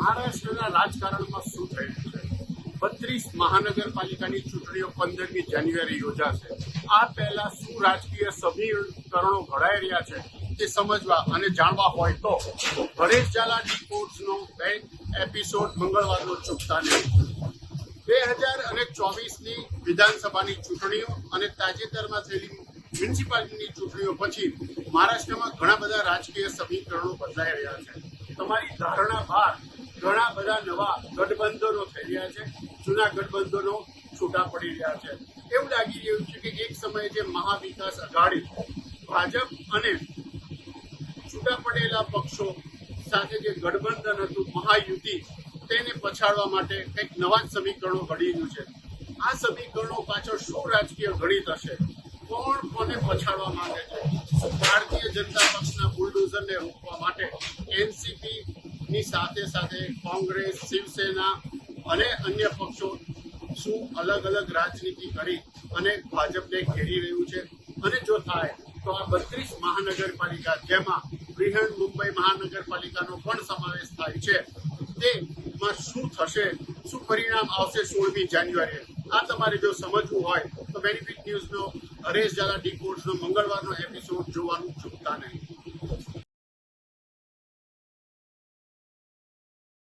મહારાષ્ટ્રના રાજકારણમાં શું થયું છે? બત્રીસ મહાનગરપાલિકાની ચૂંટણીઓ પંદરમી જાન્યુઆરી યોજાશે. આ પહેલા શું રાજકીય સમીકરણો ઘડાઈ રહ્યા છે તે સમજવા અને જાણવા હોય તો હરેશ ઝાલા ડી કોર્ટ્સનો બે એપિસોડ મંગળવારનો ચૂકતા નહીં બે હજાર અને ચોવીસની વિધાનસભાની ચૂંટણીઓ અને તાજેતરમાં થયેલી મ્યુનિસિપાલિટીની ચૂંટણીઓ પછી મહારાષ્ટ્રમાં ઘણા બધા રાજકીય સમીકરણો બદલાઈ રહ્યા છે. તમારી ધારણા બહાર ઘણા બધા નવા ગઠબંધનો થઈ રહ્યા છે. જૂના ગઠબંધનો છૂટા પડી રહ્યા છે. એવું લાગી રહ્યું છે કે એક સમયે જે મહાવિકાસ અઘાડી ભાજપ અને છૂટા પડેલા પક્ષો સાથે જે ગઠબંધન હતું, મહાયુતિ, તેને પછાડવા માટે કંઈક નવા જ સમીકરણો ઘડી રહ્યું છે. આ સમીકરણો પાછળ શું રાજકીય ઘડિત હશે? કોણ કોને પછાડવા માંગે છે? ભારતીય જનતા પક્ષના બુલડોઝરને રોકવા માટે એનસીપી ની સાથે સાથે કોંગ્રેસ, શિવસેના અને અન્ય પક્ષો શું અલગ અલગ રાજનીતિ કરી અને ભાજપને ઘેરી રહ્યું છે? અને જો થાય, તો આ બત્રીસ મહાનગરપાલિકા જેમાં બૃહણ મુંબઈ મહાનગરપાલિકાનો પણ સમાવેશ થાય છે? તેમાં શું થશે? શું પરિણામ આવશે સોળમી જાન્યુઆરીએ? આ તમારે જો સમજવું હોય, તો બેનિફિટ ન્યૂઝનો હરેશ ઝાલા ડી કોર્સનો મંગળવારનો એપિસોડ